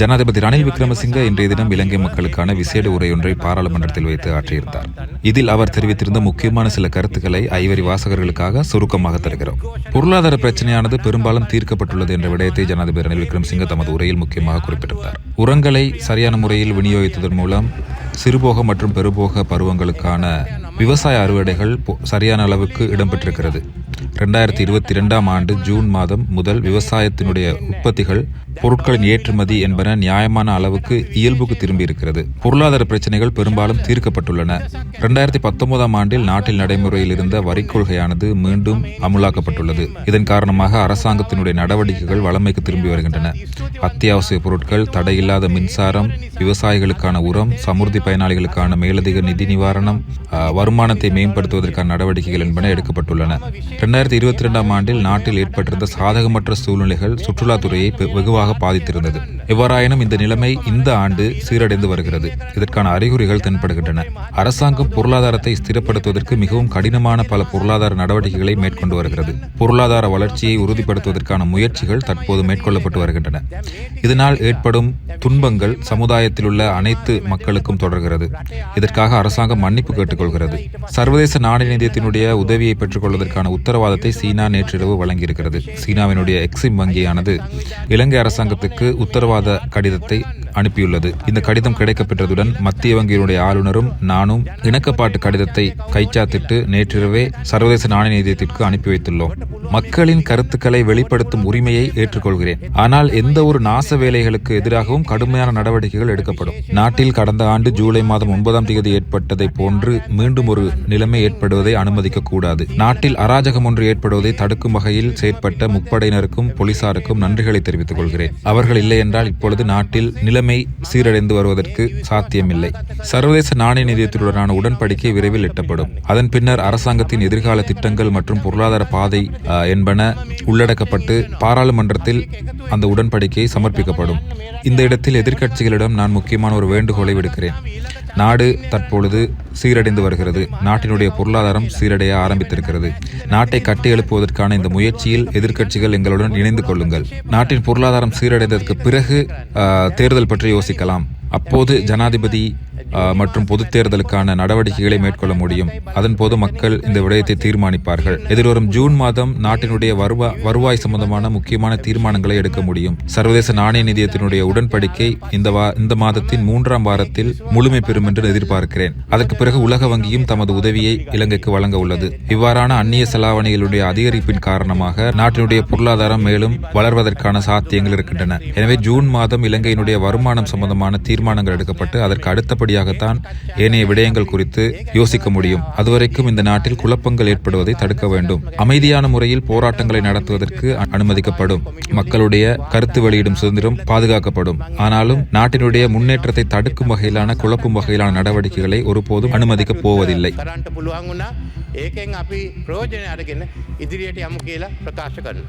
ஜனாதிபதி ரணில் விக்ரமசிங்க இன்றைய தினம் இலங்கை மக்களுக்கான விசேட உரையொன்றை பாராளுமன்றத்தில் வைத்து ஆற்றியிருந்தார் இதில் அவர் தெரிவித்திருந்த முக்கியமான சில கருத்துக்களை ஐவரி வாசகர்களுக்காக சுருக்கமாக தருகிறோம் பொருளாதார பிரச்சனையானது பெரும்பாலும் தீர்க்கப்பட்டுள்ளது என்ற விடயத்தை ஜனாதிபதி ரணில் விக்ரமசிங்க தமது உரையில் முக்கியமாக குறிப்பிட்டிருந்தார். உரங்களை சரியான முறையில் விநியோகித்ததன் மூலம் சிறுபோக மற்றும் பெருபோக பருவங்களுக்கான விவசாய அறுவடைகள் சரியான அளவுக்கு இடம்பெற்றிருக்கிறது. ரெண்டாயிரத்தி இருபத்தி ரெண்டாம் ஆண்டு ஜூன் மாதம் முதல் விவசாயத்தினுடைய உற்பத்திகள் பொருட்களின் ஏற்றுமதி என்பன நியாயமான அளவுக்கு இயல்புக்கு திரும்பி இருக்கிறது பொருளாதார பிரச்சனைகள் பெரும்பாலும் தீர்க்கப்பட்டுள்ளன. ரெண்டாயிரத்தி பத்தொன்பதாம் ஆண்டில் நாட்டில் நடைமுறையில் இருந்த வரிக் கொள்கையானது மீண்டும் அமுலாக்கப்பட்டுள்ளது. இதன் காரணமாக அரசாங்கத்தினுடைய நடவடிக்கைகள் வளமைக்கு திரும்பி வருகின்றன. அத்தியாவசிய பொருட்கள் தடையில்லாத மின்சாரம் விவசாயிகளுக்கான உரம் சமுர்த்தி பயனாளிகளுக்கான மேலதிக நிதி நிவாரணம் வருமானத்தை மேம்படுத்துவதற்கான நடவடிக்கைகள் என்பன எடுக்கப்பட்டுள்ளன. இரண்டாயிரத்தி இருபத்தி ரெண்டாம் ஆண்டில் நாட்டில் ஏற்பட்டிருந்த சாதகமற்ற சூழ்நிலைகள் சுற்றுலாத்துறையை வெகுவாக பாதித்திருந்தது. எவ்வாறாயினும் இந்த நிலைமை இந்த ஆண்டு சீரடைந்து வருகிறது. இதற்கான அறிகுறிகள் தென்படுகின்றன. அரசாங்கம் பொருளாதாரத்தை ஸ்திரப்படுத்துவதற்கு மிகவும் கடினமான பல பொருளாதார நடவடிக்கைகளை மேற்கொண்டு வருகிறது. பொருளாதார வளர்ச்சியை உறுதிப்படுத்துவதற்கான முயற்சிகள் தற்போது மேற்கொள்ளப்பட்டு வருகின்றன. இதனால் ஏற்படும் துன்பங்கள் சமுதாயத்தில் உள்ள அனைத்து மக்களுக்கும் தொடர்கிறது. இதற்காக அரசாங்கம் மன்னிப்பு கேட்டுக்கொள்கிறது. சர்வதேச நாணய நிதியத்தினுடைய உதவியை பெற்றுக்கொள்வதற்கான உத்தரவாதத்தை சீனா நேற்றிரவு வழங்கியிருக்கிறது. சீனாவினுடைய எக்ஸிம் வங்கியானது இலங்கை அரசாங்கத்துக்கு உத்தரவாத கடிதத்தை அனுப்பியுள்ளது. இந்த கடிதம் கிடைக்கப்பெற்றதுடன் மத்திய வங்கியினுடைய ஆளுநரும் நானும் இணக்கப்பாட்டு கடிதத்தை கைச்சாத்திட்டு நேற்றிரவே சர்வதேச நாணய நிதியத்திற்கு அனுப்பி வைத்துள்ளோம். மக்களின் கருத்துக்களை வெளிப்படுத்தும் உரிமையை ஏற்றுக்கொள்கிறேன். ஆனால் எந்த ஒரு நாச வேலைகளுக்கு எதிராகவும் கடுமையான நடவடிக்கைகள் எடுக்கப்படும். நாட்டில் கடந்த ஆண்டு ஜூலை மாதம் ஒன்பதாம் தேதி ஏற்பட்டதை போன்று மீண்டும் ஒரு நிலைமை ஏற்படுவதை அனுமதிக்க கூடாது. நாட்டில் அராஜகம் ஒன்று ஏற்படுவதை தடுக்கும் வகையில் செயற்பட்ட முப்படையினருக்கும் போலீசாருக்கும் நன்றிகளை தெரிவித்துக் கொள்கிறேன். அவர்கள் இல்லை என்றால் இப்பொழுது நாட்டில் நிலைமை சீரடைந்து வருவதற்கு சாத்தியமில்லை. சர்வதேச நாணய நிதியத்துடனான உடன்படிக்கை விரைவில் எட்டப்படும். அதன் பின்னர் அரசாங்கத்தின் எதிர்கால திட்டங்கள் மற்றும் பொருளாதார பாதை என்பன உள்ளடக்கப்பட்டு பாராளுமன்றத்தில் அந்த உடன்படிக்கை சமர்ப்பிக்கப்படும். இந்த இடத்தில் எதிர்க்கட்சிகளிடம் நான் முக்கியமான ஒரு வேண்டுகோளை விடுக்கிறேன். நாடு தற்பொழுது சீரடைந்து வருகிறது. நாட்டினுடைய பொருளாதாரம் சீரடைய ஆரம்பித்திருக்கிறது. நாட்டை கட்டியெழுப்புவதற்கான இந்த முயற்சியில் எதிர்க்கட்சிகள் எங்களுடன் இணைந்து கொள்ளுங்கள். நாட்டின் பொருளாதாரம் சீரடைந்ததற்கு பிறகு தேர்தல் பற்றி யோசிக்கலாம். அப்போது ஜனாதிபதி மற்றும் பொது தேர்தலுக்கான நடவடிக்கைகளை மேற்கொள்ள முடியும். அதன் போது மக்கள் இந்த விடயத்தை தீர்மானிப்பார்கள். எதிர்வரும் ஜூன் மாதம் நாட்டினுடைய வருவா வருவாய் சம்பந்தமான முக்கியமான தீர்மானங்களை எடுக்க முடியும். சர்வதேச நாணய நிதியத்தினுடைய உடன்படிக்கை இந்த இந்த மாதத்தின் மூன்றாம் வாரத்தில் முழுமை பெறும் என்று எதிர்பார்க்கிறேன். அதற்கு பிறகு உலக வங்கியும் தமது உதவியை இலங்கைக்கு வழங்க உள்ளது. இவ்வாறான அந்நிய செலாவணிகளுடைய அதிகரிப்பின் காரணமாக நாட்டினுடைய பொருளாதாரம் மேலும் வளர்வதற்கான சாத்தியங்கள் இருக்கின்றன. எனவே ஜூன் மாதம் இலங்கையினுடைய வருமானம் சம்பந்தமான தீர்மானங்கள் எடுக்கப்பட்டு அதற்கு அடுத்தபடியாகத்தான் ஏனைய விடயங்கள் குறித்து யோசிக்க முடியும் அதுவரைக்கும் இந்த நாட்டில் குழப்பங்கள் ஏற்படுவதை தடுக்க வேண்டும் அமைதியான முறையில் போராட்டங்களை நடத்துவதற்கு அ- அனுமதிக்கப்படும் மக்களுடைய கருத்து வெளியிடும் சுதந்திரம் பாதுகாக்கப்படும் ஆனாலும் நாட்டினுடைய முன்னேற்றத்தை தடுக்கும் வகையிலான குழப்பும் வகையிலான நடவடிக்கைகளை ஒருபோதும் அனுமதிக்கப் போவதில்லை කරන්ට පුළුවන් වුණා ඒකෙන් අපි ප්‍රෝජනය අරගෙන ඉදිරියට යමු කියලා ප්‍රකාශ කරන.